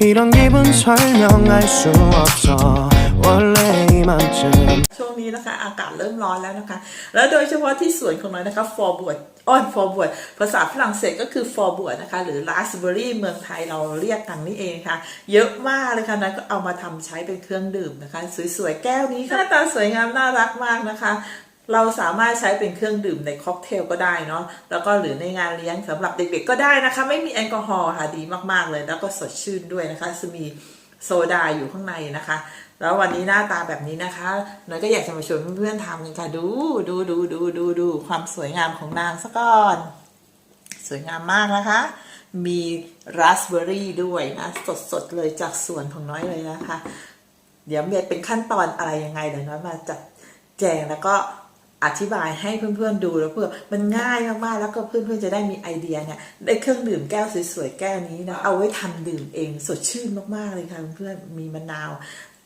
이런 기분 설명할 수 없어 원래 이맘쯤 ช่วงนี้นะคะ อากาศเริ่มร้อนแล้วนะคะ แล้วโดยเฉพาะที่สวนของเรานะคะฟอร์บวดอ้อนฟอร์บวดภาษาฝรั่งเศสก็คือฟอร์บวดนะคะ หรือราสเบอร์รี่เมืองไทยเราเรียกกันนี่เองค่ะ เยอะมากเลยค่ะนั้นก็เอามาทำใช้เป็นเครื่องดื่มนะคะ สวยๆแก้วนี้ค่ะหน้าตาสวยงามน่ารักมากนะคะ เราสามารถใช้เป็นเครื่องดื่มในค็อกเทลก็ได้เนาะแล้วก็หรือในงานเลี้ยงสำหรับเด็กๆก็ได้นะคะ ไม่มีแอลกอฮอล์ค่ะดีมากๆเลย แล้วก็สดชื่นด้วยนะคะจะมีโซดาอยู่ข้างในนะคะ แล้ววันนี้หน้าตาแบบนี้นะคะหน่อยก็อยากจะมาชวนเพื่อนๆทำกันค่ะดูดูดูดูดูดูความสวยงามของนางซะก่อน สวยงามมากนะคะ มีราสเบอร์รี่ด้วยนะสดๆเลยจากสวนของน้อยเลยนะคะ เดี๋ยวเมียเป็นขั้นตอนอะไรยังไงเดี๋ยวน้อยมาจัดแจงแล้วก็ อธิบายให้เพื่อนๆดูแล้วเพื่อมันง่ายมากๆแล้วก็เพื่อนๆจะได้มีไอเดียเนี่ยได้เครื่องดื่มแก้วสวยๆแก้วนี้นะเอาไว้ทำดื่มเองสดชื่นมากๆเลยค่ะเพื่อนๆมีมะนาว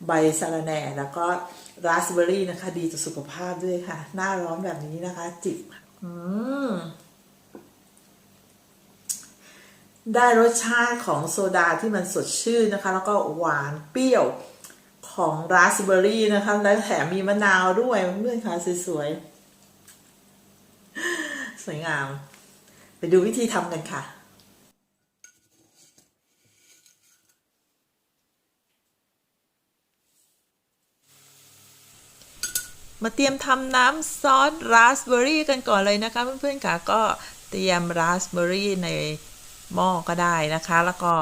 ใบสะระแหน่แล้วก็ราสเบอร์รี่นะคะ ดีต่อสุขภาพด้วยค่ะ หน้าร้อนแบบนี้นะคะ จิบอืมได้รสชาติของโซดาที่มันสดชื่นนะคะ แล้วก็หวานเปรี้ยว ของราสเบอรี่นะคะ แล้วแถมมีมะนาวด้วยเพื่อนๆค่ะสวยๆ สวยงาม ไปดูวิธีทำกันค่ะมาเตรียมทำน้ำซอสราสเบอร์รี่กันก่อนเลยนะคะ เพื่อนๆค่ะก็เตรียมราสเบอร์รี่ในหม้อก็ได้นะคะ แล้วก็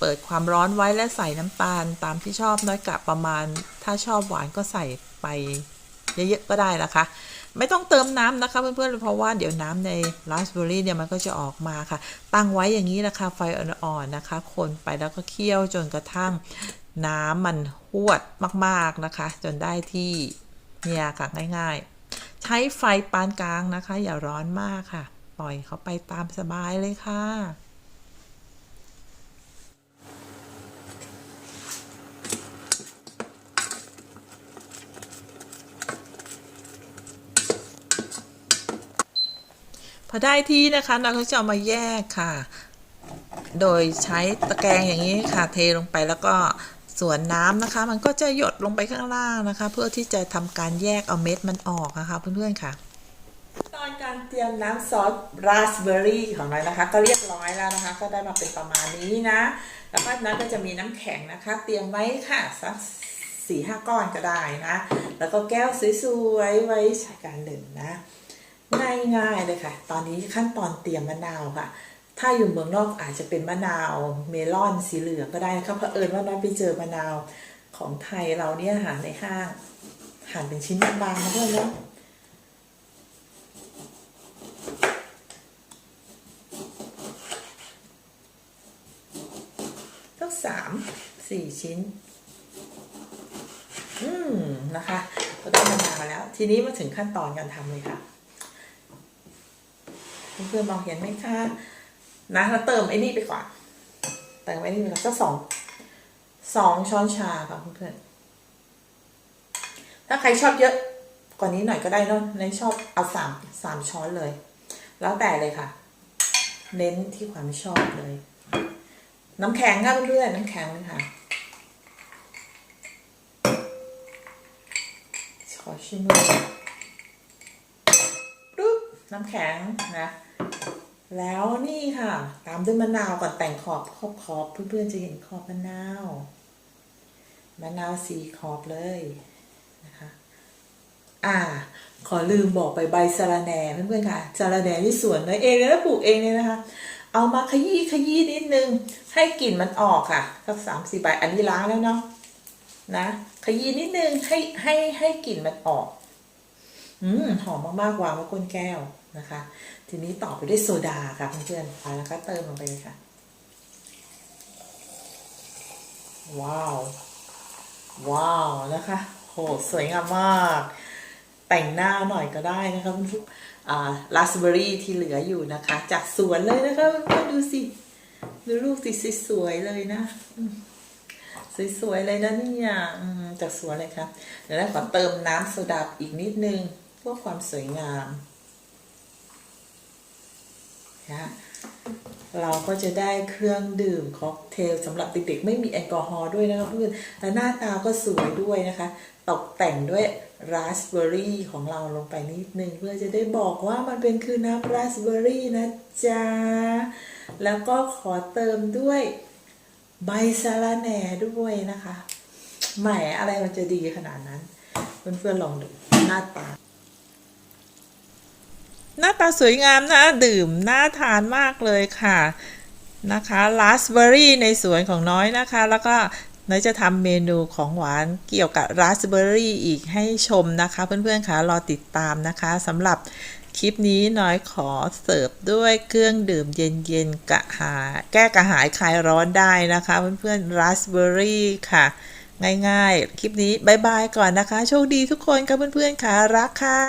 เปิดความร้อนไว้และใส่น้ำตาลตามที่ชอบน้อยกะประมาณ ถ้าชอบหวานก็ใส่ไปเยอะๆก็ได้นะคะ ไม่ต้องเติมน้ำนะคะเพื่อนๆเพราะว่าเดี๋ยวน้ำในราสเบอร์รี่เนี่ยมันก็จะออกมาค่ะ ตั้งไว้อย่างนี้นะคะไฟอ่อนๆนะคะ คนไปแล้วก็เคี่ยวจนกระทั่งน้ำมันหวดมากๆนะคะ จนได้ที่เนี่ยค่ะง่ายๆ ใช้ไฟปานกลางนะคะ อย่าร้อนมากค่ะ ปล่อยเขาไปตามสบายเลยค่ะ อได้ที่นะคะเราก็จะเอามาแยกค่ะ โดยใช้ตะแกรงอย่างนี้ค่ะ เทลงไปแล้วก็ส่วนน้ำนะคะ มันก็จะหยดลงไปข้างล่างนะคะ เพื่อที่จะทำการแยกเอาเม็ดมันออกนะคะเพื่อนๆค่ะ ตอนการเตรียมน้ำซอสราสเบอร์รี่ของเรานะคะ ก็เรียบร้อยแล้วนะคะ ก็ได้มาเป็นประมาณนี้นะ แล้วก็นั้นก็จะมีน้ำแข็งนะคะ เตรียมไว้ค่ะสักสี่ห้าก้อนก็ได้นะ แล้วก็แก้วสวยๆไว้ใช้การดื่มนะ ง่ายๆเลยค่ะ ตอนนี้ขั้นตอนเตรียมมะนาวค่ะ ถ้าอยู่เมืองนอกอาจจะเป็นมะนาว เมลอนสีเหลืองก็ได้นะคะเผอิญว่าน้อยไปเจอมะนาวของไทยเราเนี่ยหาในห้างหั่นเป็นชิ้นบางๆนะเพื่อนเนาะสักสามสี่ชิ้น อืมนะคะ ก็ได้มะนาวแล้ว ทีนี้มาถึงขั้นตอนการทำเลยค่ะ เพื่อนๆมองเห็นไหมคะนะเราเติมไอ้นี่ไปก่อนเติมไอ้นี่ไปก่อนก็สองสองช้อนชาค่ะเพื่อนๆถ้าใครชอบเยอะกว่านี้หน่อยก็ได้เนอะในชอบเอาสามสามช้อนเลย แล้วแต่เลยค่ะ เน้นที่ความชอบเลย น้ำแข็งค่ะเพื่อนๆน้ำแข็งเลยค่ะขอชิมมือปุ๊บ น้ำแข็งนะ แล้วนี่ค่ะ ตามด้วยมะนาวก่อนแต่งขอบขอบขอบเพื่อนๆจะเห็นขอบมะนาวมะนาวสีขอบเลยนะคะอ่า ขอลืมบอกไปใบสะระแหน่เพื่อนๆค่ะสะระแหน่ที่สวนเลยเองเลยนะปลูกเองเลยนะคะ เอามาขยี้ขยี้นิดนึง ให้กลิ่นมันออกค่ะสักสามสี่ใบอันนี้ล้างแล้วเนาะนะ ขยี้นิดนึงให้ให้ให้กลิ่นมันออก อืมหอมมากๆวางไว้ก้นแก้วนะคะ ทีนี้ต่อไปด้วยโซดาค่ะเพื่อนๆแล้วก็เติมลงไปเลยค่ะ ว้าว ว้าวนะคะ โหสวยงามมาก แต่งหน้าหน่อยก็ได้นะคะคุณผู้อ่าราสเบอรี่ที่เหลืออยู่นะคะ จากสวนเลยนะคะเพื่อนดูสิดูลูกสิสวยๆเลยนะสวยๆเลยนะเนี่ยจากสวนเลยครับเดี๋ยวเราขอเติมน้ำโซดาอีกนิดนึง พื่อความสวยงามนะเราก็จะได้เครื่องดื่มค็อกเทลสำหรับเด็กๆ ไม่มีแอลกอฮอล์ด้วยนะคะเพื่อนและหน้าตาก็สวยด้วยนะคะ ตกแต่งด้วยราสเบอร์รี่ของเราลงไปนิดนึง เพื่อจะได้บอกว่ามันเป็นคือน้ำราสเบอร์รี่นะจ๊ะ แล้วก็ขอเติมด้วยใบสะระแหน่ด้วยนะคะแหมอะไรมันจะดีขนาดนั้น เพื่อนๆลองดูหน้าตา หน้าตาสวยงามน่าดื่มน่าทานมากเลยค่ะนะคะราสเบอร์รี่ในสวนของน้อยนะคะ แล้วก็น้อยจะทำเมนูของหวานเกี่ยวกับราสเบอร์รี่อีกให้ชมนะคะ เพื่อนๆคะรอติดตามนะคะสำหรับคลิปนี้น้อยขอเสิร์ฟด้วยเครื่องดื่มเย็นๆกระหายแก้กระหายคลายร้อนได้นะคะ เพื่อนๆราสเบอร์รี่ค่ะ ง่ายๆ คลิปนี้บายบายก่อนนะคะ โชคดีทุกคนค่ะเพื่อนๆค่ะรักค่ะ